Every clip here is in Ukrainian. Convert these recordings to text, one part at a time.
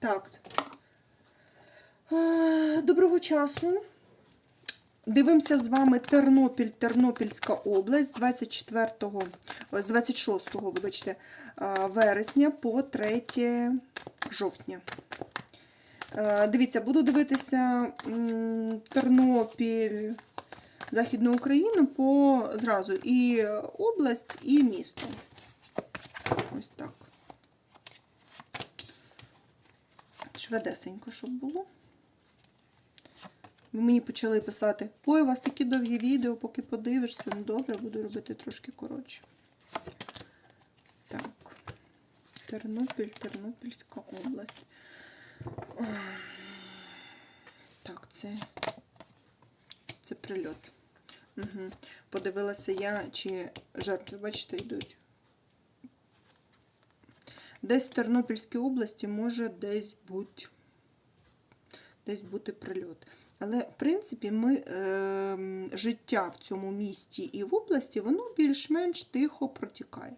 Так. Доброго часу. Дивимося з вами Тернопіль, Тернопільська область з 24, з 26, вибачте, вересня по 3 жовтня. Дивіться, буду дивитися Тернопіль, Західну Україну по зразу і область, і місто. Ось так. Швидесенько, щоб було. Ви мені почали писати, ой, у вас такі довгі відео, поки подивишся. Ну добре, буду робити трошки коротше. Так. Тернопіль, Тернопільська область. Так, це, це прильот. Угу. Подивилася я, чи жертви, бачите, йдуть. Десь в Тернопільській області може десь бути, десь бути прильот. Але, в принципі, ми, е, життя в цьому місті і в області, воно більш-менш тихо протікає.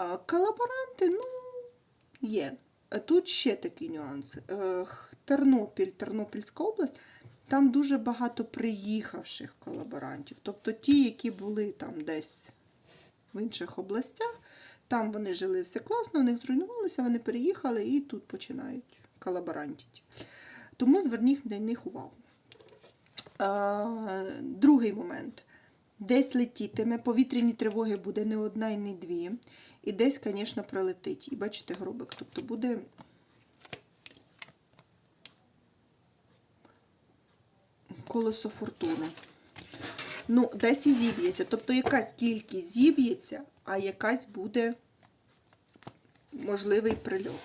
Е, колаборанти, ну, є. Тут ще такий нюанс. Е, Тернопіль, Тернопільська область, там дуже багато приїхавших колаборантів. Тобто ті, які були там десь в інших областях, там вони жили все класно, у них зруйнувалося, вони переїхали і тут починають колаборантити. Тому зверніть на них увагу. А, другий момент. Десь летітиме, повітряні тривоги буде не одна і не дві. І десь, звісно, прилетить. І бачите, гробик. Тобто буде. Колесо фортуни. Ну, десь і зіб'ється. Тобто якась кількість зіб'ється, а якась буде можливий прильот.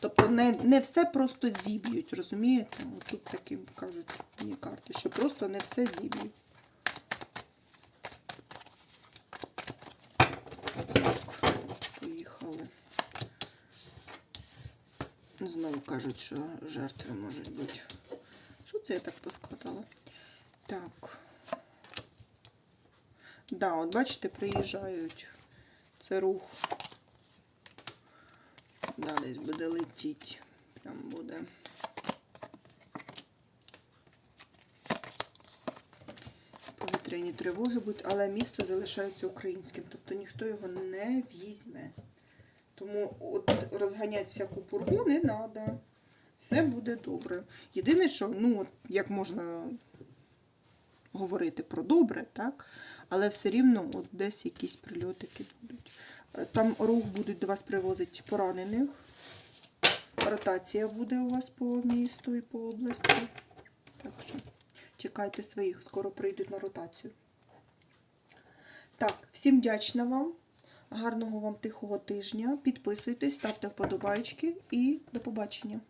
Тобто не, не все просто зіб'ють, розумієте? От Тут такі кажуть мені карти, що просто не все зіб'ють. Поїхали. Знову кажуть, що жертви можуть бути. Що це я так поскладала? Так. Да, от бачите, приїжджають. Це рух. Да, десь буде летіти. Прям буде. Повітряні тривоги будуть, але місто залишається українським, тобто ніхто його не візьме. Тому от розганяти всяку пургу не треба. Все буде добре. Єдине, що, ну, от як можна говорити про добре, так? Але все рівно от десь якісь прильотики будуть. Там рух будуть до вас привозити поранених. Ротація буде у вас по місту і по області. Так що чекайте своїх, скоро прийдуть на ротацію. Так, всім вдячна вам. Гарного вам тихого тижня. Підписуйтесь, ставте вподобайки і до побачення.